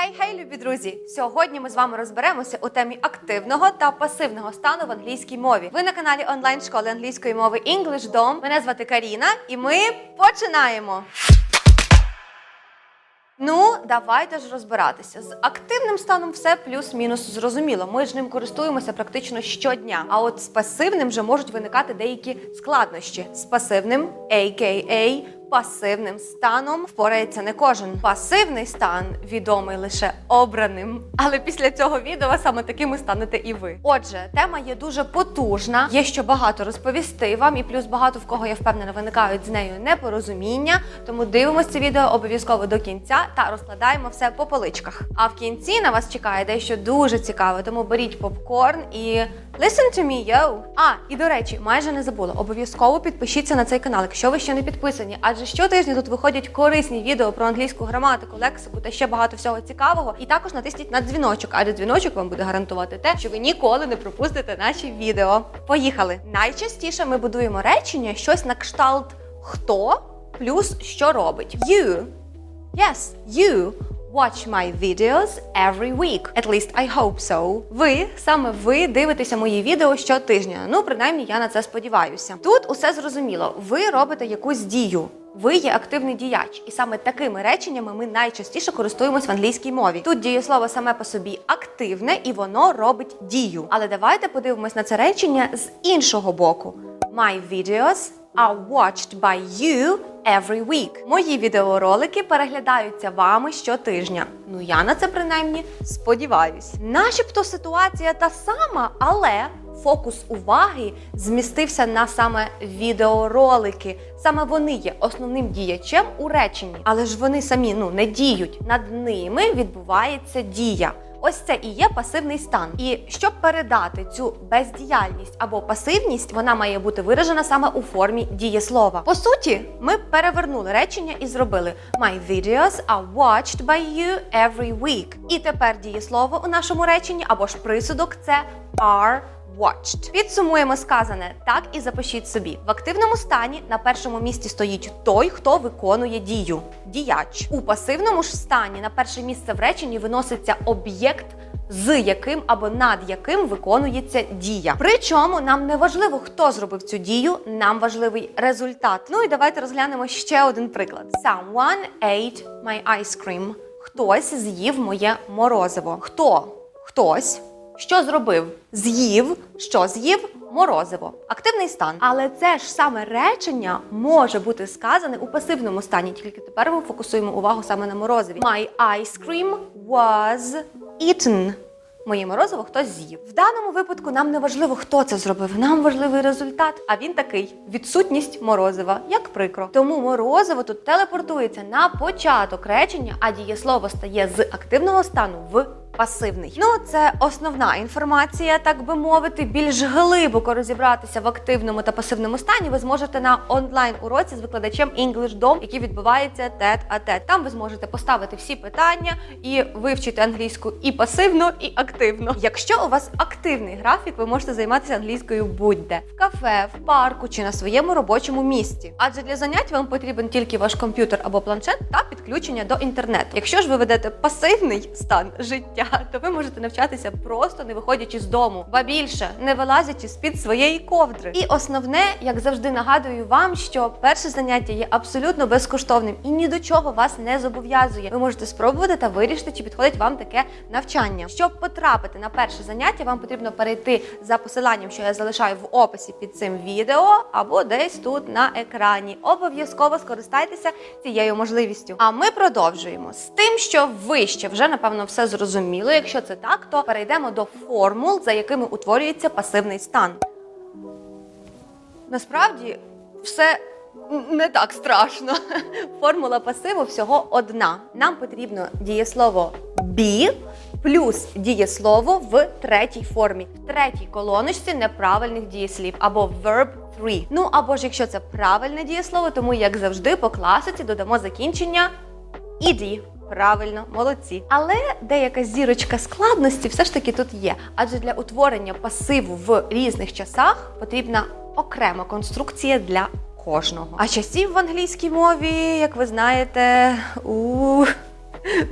Хей, хей, любі друзі! Сьогодні ми з вами розберемося у темі активного та пасивного стану в англійській мові. Ви на каналі онлайн школи англійської мови English Dom. Мене звати Каріна, і ми починаємо. Ну, давайте ж розбиратися. З активним станом все плюс-мінус зрозуміло. Ми ж ним користуємося практично щодня. А от з пасивним вже можуть виникати деякі складнощі. З пасивним, a.k.a. пасивним станом впорається не кожен. Пасивний стан відомий лише обраним. Але після цього відео саме такими станете і ви. Отже, тема є дуже потужна. Є що багато розповісти вам, і плюс багато в кого я впевнена виникають з нею непорозуміння. Тому дивимося це відео обов'язково до кінця та розкладаємо все по поличках. А в кінці на вас чекає дещо дуже цікаве, тому беріть попкорн і listen to me, yo! А, і до речі, майже не забула. Обов'язково підпишіться на цей канал, якщо ви ще не підписані. Адже щотижня тут виходять корисні відео про англійську граматику, лексику та ще багато всього цікавого. І також натисніть на дзвіночок, адже дзвіночок вам буде гарантувати те, що ви ніколи не пропустите наші відео. Поїхали! Найчастіше ми будуємо речення щось на кшталт хто плюс що робить. You Yes, you watch my videos every week. At least I hope so. Ви саме ви дивитеся мої відео щотижня. Ну, принаймні, я на це сподіваюся. Тут усе зрозуміло. Ви робите якусь дію. Ви є активний діяч, і саме такими реченнями ми найчастіше користуємось в англійській мові. Тут дієслово саме по собі активне і воно робить дію. Але давайте подивимось на це речення з іншого боку. My videos are watched by you every week. Мої відеоролики переглядаються вами щотижня. Ну я на це принаймні сподіваюсь. Начебто ситуація та сама, але фокус уваги змістився на саме відеоролики. Саме вони є основним діячем у реченні, але ж вони самі ну не діють. Над ними відбувається дія. Ось це і є пасивний стан. І щоб передати цю бездіяльність або пасивність, вона має бути виражена саме у формі дієслова. По суті, ми перевернули речення і зробили My videos are watched by you every week. І тепер дієслово у нашому реченні або ж присудок це are watched. Підсумуємо сказане так і запишіть собі. В активному стані на першому місці стоїть той, хто виконує дію діяч. У пасивному ж стані на перше місце в реченні виноситься об'єкт. З яким або над яким виконується дія. Причому нам не важливо, хто зробив цю дію, нам важливий результат. Ну і давайте розглянемо ще один приклад. Someone ate my ice cream. Хтось з'їв моє морозиво. Хто? Хтось що зробив? З'їв, що з'їв? Морозиво, активний стан. Але це ж саме речення може бути сказане у пасивному стані. Тільки тепер ми фокусуємо увагу саме на морозиві. My ice cream was eaten. Моє морозиво хтось з'їв. В даному випадку нам не важливо, хто це зробив. Нам важливий результат. А він такий: відсутність морозива, як прикро. Тому морозиво тут телепортується на початок речення, а дієслово стає з активного стану в пасивний. Ну, це основна інформація, так би мовити. Більш глибоко розібратися в активному та пасивному стані ви зможете на онлайн уроці з викладачем English Dom, який відбувається тет а тет. Там ви зможете поставити всі питання і вивчити англійську і пасивно, і активно. Якщо у вас активний графік, ви можете займатися англійською будь-де в кафе, в парку чи на своєму робочому місці. Адже для занять вам потрібен тільки ваш комп'ютер або планшет та підключення до інтернету. Якщо ж ви ведете пасивний стан життя, то ви можете навчатися просто не виходячи з дому, ба більше не вилазячи з під своєї ковдри. І основне, як завжди, нагадую вам, що перше заняття є абсолютно безкоштовним і ні до чого вас не зобов'язує. Ви можете спробувати та вирішити, чи підходить вам таке навчання. Щоб потрапити на перше заняття, вам потрібно перейти за посиланням, що я залишаю в описі під цим відео, або десь тут на екрані. Обов'язково скористайтеся цією можливістю. А ми продовжуємо з тим, що ви ще вже напевно все зрозуміли. Якщо це так, то перейдемо до формул, за якими утворюється пасивний стан. Насправді все не так страшно. Формула пасиву всього одна. Нам потрібно дієслово be плюс дієслово в третій формі. В третій колоночці неправильних дієслів або verb 3. Ну або ж якщо це правильне дієслово, тому як завжди по класиці додамо закінчення іді. Правильно, молодці. Але деяка зірочка складності все ж таки тут є. Адже для утворення пасиву в різних часах потрібна окрема конструкція для кожного. А часів в англійській мові, як ви знаєте, у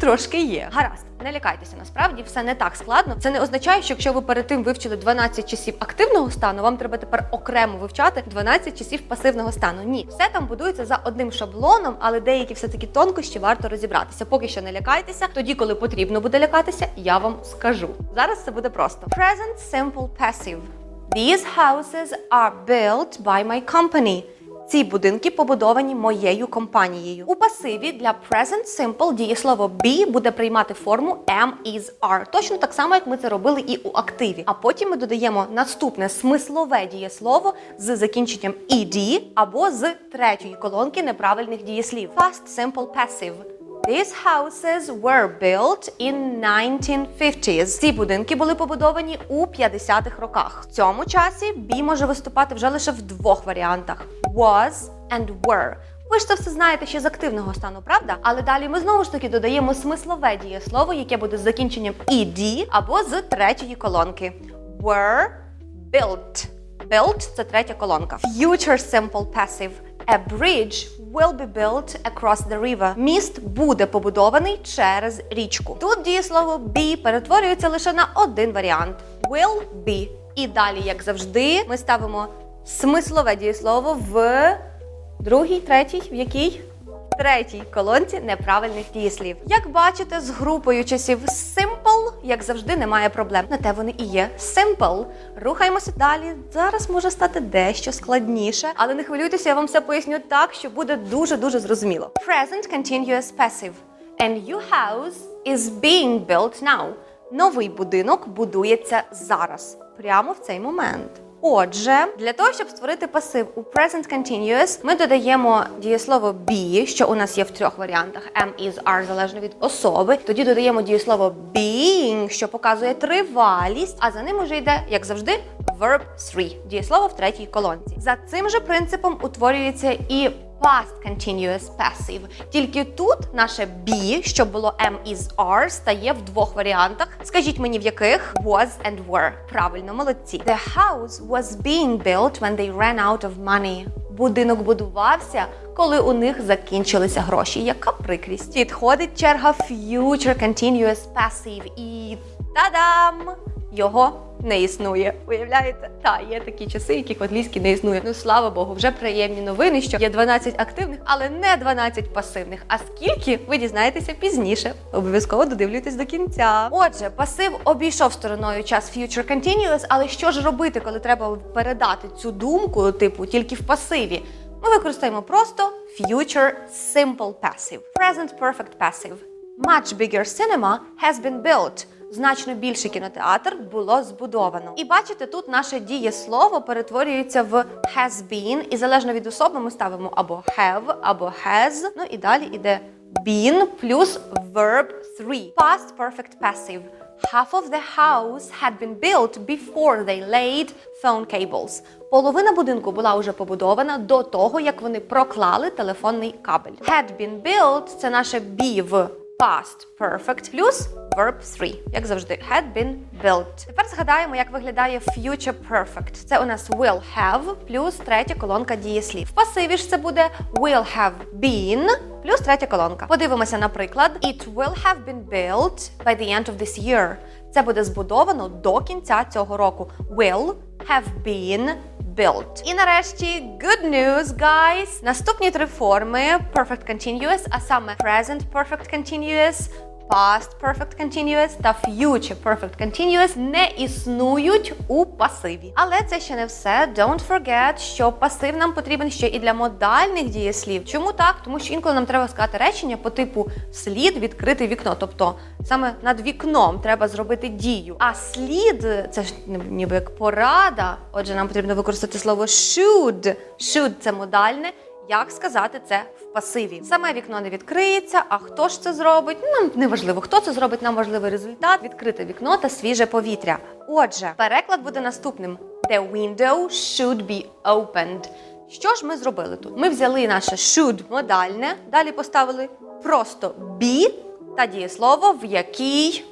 трошки є. Гаразд. Не лякайтеся, насправді все не так складно. Це не означає, що якщо ви перед тим вивчили 12 часів активного стану, вам треба тепер окремо вивчати 12 часів пасивного стану. Ні, все там будується за одним шаблоном, але деякі все таки тонкощі варто розібратися. Поки що не лякайтеся. Тоді, коли потрібно буде лякатися, я вам скажу. Зараз це буде просто. Present simple passive. These houses are built by my company. Ці будинки побудовані моєю компанією. У пасиві для present simple дієслово be буде приймати форму am, is, are. Точно так само, як ми це робили і у активі. А потім ми додаємо наступне смислове дієслово з закінченням ed або з третьої колонки неправильних дієслів. Past simple passive. These houses were built in 1950s. Ці будинки були побудовані у 50-х роках. В цьому часі be може виступати вже лише в двох варіантах: was and were. Ви ж це все знаєте ще з активного стану, правда? Але далі ми знову ж таки додаємо смислове дієслово, яке буде з закінченням ed або з третьої колонки. Were built. Built – це третя колонка. Future simple passive. A bridge will be built across the river. Міст буде побудований через річку. Тут дієслово be перетворюється лише на один варіант will be. І далі, як завжди, ми ставимо смислове дієслово в другій, третій, в якій? Третій колонці неправильних дієслів. Як бачите, з групою часів simple, як завжди, немає проблем. На те вони і є simple. Рухаємося далі. Зараз може стати дещо складніше, але не хвилюйтеся, я вам все поясню так, що буде дуже дуже зрозуміло. Present continuous passive. A new house is being built now. Новий будинок будується зараз, прямо в цей момент. Отже, для того, щоб створити пасив у present continuous, ми додаємо дієслово be, що у нас є в трьох варіантах: am, is, are, залежно від особи. Тоді додаємо дієслово being, що показує тривалість, а за ним уже йде, як завжди, verb 3, дієслово в третій колонці. За цим же принципом утворюється і Past continuous passive. Тільки тут наше be, що було am, is, are, стає в двох варіантах. Скажіть мені, в яких was and were. Правильно, молодці. The house was being built when they ran out of money. Будинок будувався, коли у них закінчилися гроші. Яка прикрість? Підходить черга future continuous passive і та-дам! Його не існує. Уявляєте? Та є такі часи, яких в англійській не існує. Ну слава Богу, вже приємні новини, що є 12 активних, але не 12 пасивних. А скільки ви дізнаєтеся пізніше? Обов'язково додивлюйтесь до кінця. Отже, пасив обійшов стороною час future continuous, але що ж робити, коли треба передати цю думку, типу тільки в пасиві? Ми використаємо просто future simple passive. Present perfect passive. Much bigger cinema has been built. Значно більший кінотеатр було збудовано. І бачите, тут наше дієслово перетворюється в has been, і залежно від особи ми ставимо або have, або has. Ну і далі іде been плюс verb 3. Past perfect passive. Half of the house had been built before they laid phone cables. Половина будинку була уже побудована до того, як вони проклали телефонний кабель. Had been built – це наше be в past perfect плюс verb 3, як завжди, had been built. Тепер згадаємо, як виглядає future perfect. Це у нас will have плюс третя колонка дієслів. В пасиві ж це буде will have been плюс третя колонка. Подивимося, наприклад, it will have been built by the end of this year. Це буде збудовано до кінця цього року. Will have been built. І нарешті good news, guys! Наступні три форми perfect continuous, а саме present perfect continuous, past perfect continuous та future perfect continuous не існують у пасиві. Але це ще не все. Don't forget, що пасив нам потрібен ще і для модальних дієслів. Чому так? Тому що інколи нам треба сказати речення по типу слід відкрити вікно. Тобто саме над вікном треба зробити дію. А слід це ж ніби як порада. Отже, нам потрібно використати слово should. Should – це модальне. Як сказати це в пасиві? Саме вікно не відкриється. А хто ж це зробить? Нам не важливо, хто це зробить. Нам важливий результат відкрите вікно та свіже повітря. Отже, переклад буде наступним: The window should be opened. Що ж ми зробили тут? Ми взяли наше should модальне, далі поставили просто be та дієслово, в якій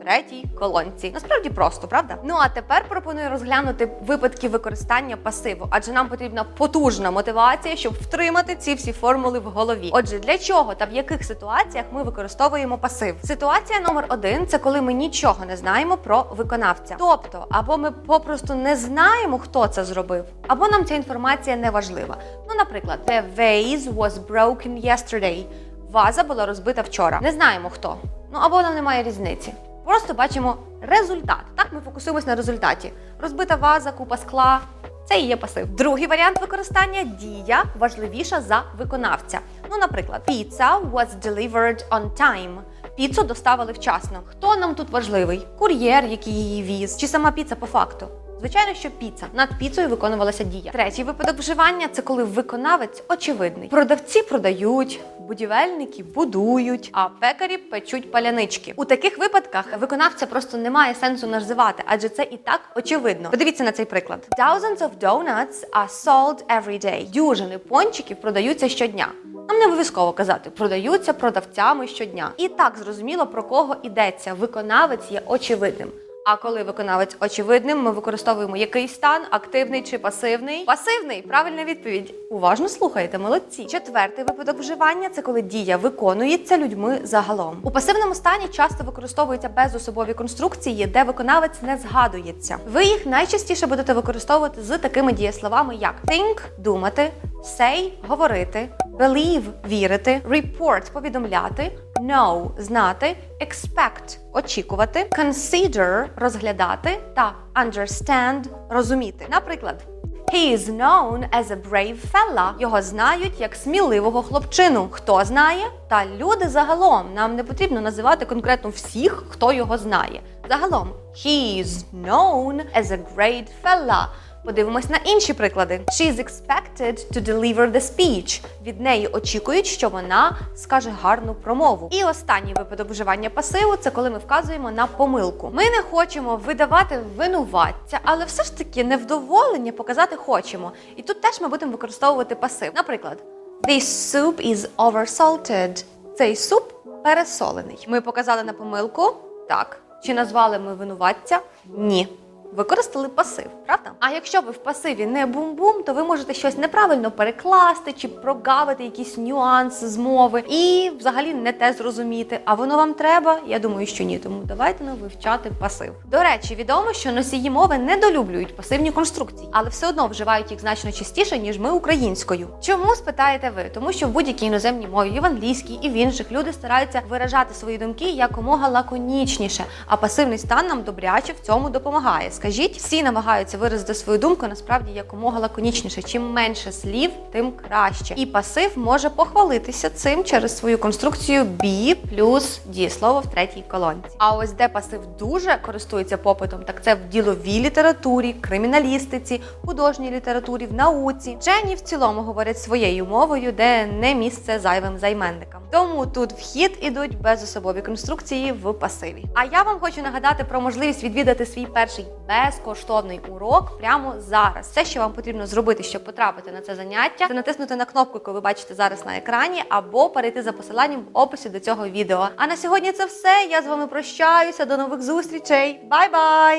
третій колонці. Насправді просто, правда? Ну а тепер пропоную розглянути випадки використання пасиву, адже нам потрібна потужна мотивація, щоб втримати ці всі формули в голові. Отже, для чого та в яких ситуаціях ми використовуємо пасив? Ситуація номер один це коли ми нічого не знаємо про виконавця. Тобто, або ми попросту не знаємо, хто це зробив, або нам ця інформація не важлива. Ну, наприклад, the vase was broken yesterday. Ваза була розбита вчора. Не знаємо хто. Ну або нам немає різниці. Просто бачимо результат. Так ми фокусуємось на результаті. Розбита ваза, купа скла. Це і є пасив. Другий варіант використання дія важливіша за виконавця. Ну, наприклад, pizza was delivered on time. Піцу доставили вчасно. Хто нам тут важливий? Кур'єр, який її віз, чи сама піца по факту? Звичайно, що піца над піцею виконувалася дія. Третій випадок вживання це коли виконавець очевидний. Продавці продають, будівельники будують, а пекарі печуть палянички. У таких випадках виконавця просто немає сенсу називати, адже це і так очевидно. Подивіться на цей приклад: Thousands of donuts are sold every day. Дюжини пончиків продаються щодня. Нам не обов'язково казати, продаються продавцями щодня. І так зрозуміло про кого йдеться. Виконавець є очевидним. А коли виконавець очевидним, ми використовуємо який стан активний чи пасивний? Пасивний, правильна відповідь. Уважно слухайте, молодці. Четвертий випадок вживання це коли дія виконується людьми загалом. У пасивному стані часто використовуються безособові конструкції, де виконавець не згадується. Ви їх найчастіше будете використовувати з такими дієсловами, як think – думати, say – говорити, believe – вірити, report – повідомляти, know – знати, expect – очікувати, consider – розглядати та understand – розуміти. Наприклад, He is known as a brave fella. Його знають як сміливого хлопчину. Хто знає? Та люди загалом. Нам не потрібно називати конкретно всіх, хто його знає. Загалом, he is known as a great fella. Подивимось на інші приклади. She is expected to deliver the speech. Від неї очікують, що вона скаже гарну промову. І останній випадок вживання пасиву це коли ми вказуємо на помилку. Ми не хочемо видавати винуватця, але все ж таки невдоволення показати хочемо. І тут теж ми будемо використовувати пасив. Наприклад, This soup is oversalted. Цей суп пересолений. Ми показали на помилку? Так. Чи назвали ми винуватця? Ні. Використали пасив, правда? А якщо ви в пасиві не бум-бум, то ви можете щось неправильно перекласти чи прогавити якісь нюанси з мови і взагалі не те зрозуміти. А воно вам треба? Я думаю, що ні. Тому давайте ну, вивчати пасив. До речі, відомо, що носії мови недолюблюють пасивні конструкції, але все одно вживають їх значно частіше, ніж ми українською. Чому спитаєте ви? Тому що в будь-якій іноземній мові, і в англійській, і в інших люди стараються виражати свої думки якомога лаконічніше, а пасивний стан нам добряче в цьому допомагає. Скажіть, всі намагаються виразити свою думку насправді якомога лаконічніше. Чим менше слів, тим краще. І пасив може похвалитися цим через свою конструкцію be плюс дієслово в третій колонці. А ось де пасив дуже користується попитом, так це в діловій літературі, криміналістиці, художній літературі, в науці. Вчені в цілому говорять своєю мовою, де не місце зайвим займенникам. Тому тут в хід ідуть безособові конструкції в пасиві. А я вам хочу нагадати про можливість відвідати свій перший безкоштовний урок прямо зараз. Все, що вам потрібно зробити, щоб потрапити на це заняття, це натиснути на кнопку, яку ви бачите зараз на екрані, або перейти за посиланням в описі до цього відео. А на сьогодні це все. Я з вами прощаюся. До нових зустрічей. Бай-бай!